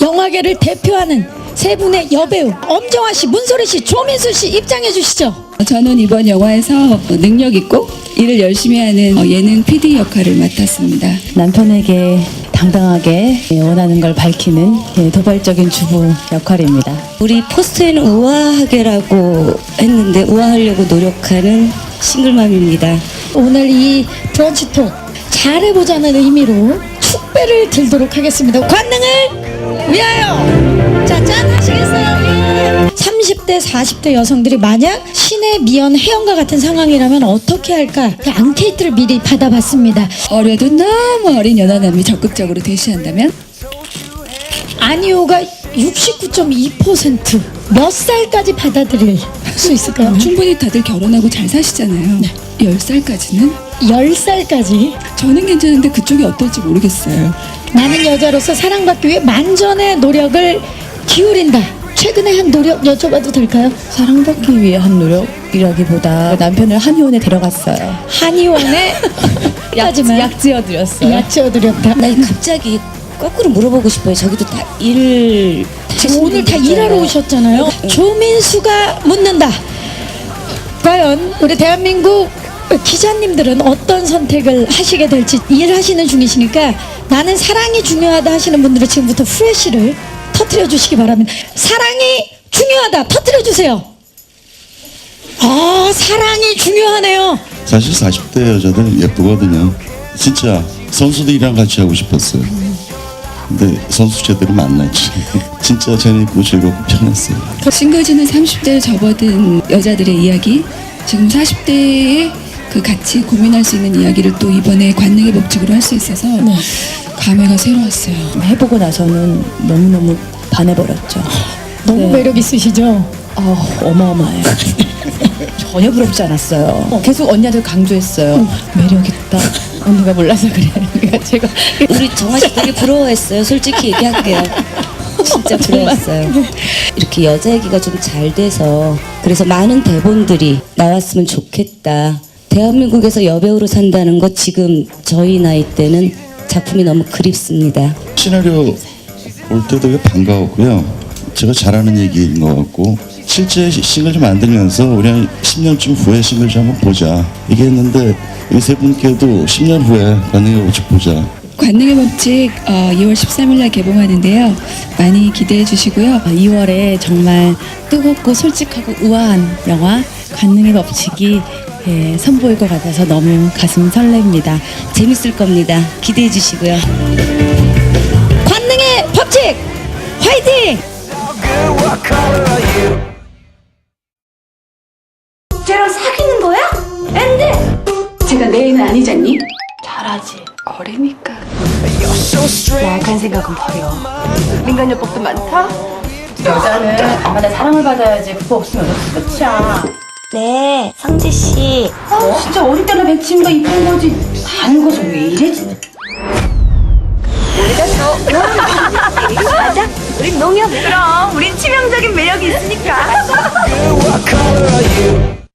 영화계를 대표하는 세 분의 여배우 엄정화 씨, 문소리 씨, 조민수 씨 입장해 주시죠. 저는 이번 영화에서 능력 있고 일을 열심히 하는 어, 예능 PD 역할을 맡았습니다. 남편에게 당당하게 예, 원하는 걸 밝히는 예, 도발적인 주부 역할입니다. 우리 포스터에는 우아하게라고 했는데 우아하려고 노력하는 싱글맘입니다. 오늘 이 브런치 톡 잘해보자는 의미로 축배를 들도록 하겠습니다. 관능을 위하여! 자, 짠 하시겠어요? 예. 30대, 40대 여성들이 만약 신의 미연 혜영과 같은 상황이라면 어떻게 할까? 그 앙케이트를 미리 받아봤습니다. 어려도 너무 어린 연하남이 적극적으로 대시한다면 아니오가 69.2%. 몇 살까지 받아들일 수 있을까요? 충분히 다들 결혼하고 잘 사시잖아요. 10살까지는 10살까지 저는 괜찮은데 그쪽이 어떨지 모르겠어요. 나는 여자로서 사랑받기 위해 만전의 노력을 기울인다. 최근에 한 노력 여쭤봐도 될까요? 사랑받기 위해 한 노력이라기보다 남편을 한의원에 데려갔어요. 한의원에 하지만 약 지어드렸어요. 약지어드렸다. 나 갑자기 거꾸로 물어보고 싶어요. 저기도 다 일. 지금 오늘 다 일하러 오셨잖아요. 조민수가 묻는다. 과연 우리 대한민국 기자님들은 어떤 선택을 하시게 될지 일하시는 중이시니까 나는 사랑이 중요하다 하시는 분들은 지금부터 후레쉬를 터트려 주시기 바랍니다. 사랑이 중요하다. 터트려 주세요. 아, 사랑이 중요하네요. 사실 40대 여자들 예쁘거든요. 진짜 선수들이랑 같이 하고 싶었어요. 근데 선수 제대로 만났지. 진짜 재밌고 즐겁고 편했어요. 싱글즈는 30대를 접어든 여자들의 이야기, 지금 40대의 그 같이 고민할 수 있는 이야기를 또 이번에 관능의 법칙으로 할 수 있어서 감회가 새로웠어요. 해보고 나서는 너무너무 반해버렸죠. 너무 네. 매력 있으시죠? 어, 어마어마해요. 전혀 부럽지 않았어요. 계속 언니한테 강조했어요. 매력 있다. 언니가 몰라서 그래. 그러니까 제가 우리 정아 씨 되게 부러워했어요. 솔직히 얘기할게요. 진짜 부러웠어요. 이렇게 여자 얘기가 좀 잘 돼서 그래서 많은 대본들이 나왔으면 좋겠다. 대한민국에서 여배우로 산다는 거 지금 저희 나이 때는 작품이 너무 그립습니다. 시나리오 올 때도 되게 반가웠고요. 제가 잘하는 얘기인 것 같고 실제 시- 싱글 좀 만들면서 우리 한 10년쯤 후에 싱글 좀 한번 보자 얘기했는데 이 세 분께도 10년 후에 관능의 법칙 보자 관능의 법칙 어, 2월 13일 날 개봉하는데요. 많이 기대해 주시고요. 2월에 정말 뜨겁고 솔직하고 우아한 영화 관능의 법칙이 예, 선보일 것 같아서 너무 가슴 설렙니다. 재밌을 겁니다. 기대해 주시고요. 관능의 법칙! 화이팅! 쟤랑 사귀는 거야? 안 돼! 제가 내 애는 아니잖니? 잘하지. 어리니까. 야한 생각은 버려. 민간요법도 많다? 여자는 아마나 사랑을 받아야지. 그거 없으면 어쩔 수 없이야. 네, 성재씨. 어, 진짜 어릴 때나 백치미가 이쁜 거지. 다른 거좀 왜 이래? 진짜. 맞아? 우린 농협. 그럼, 우린 치명적인 매력이 있으니까.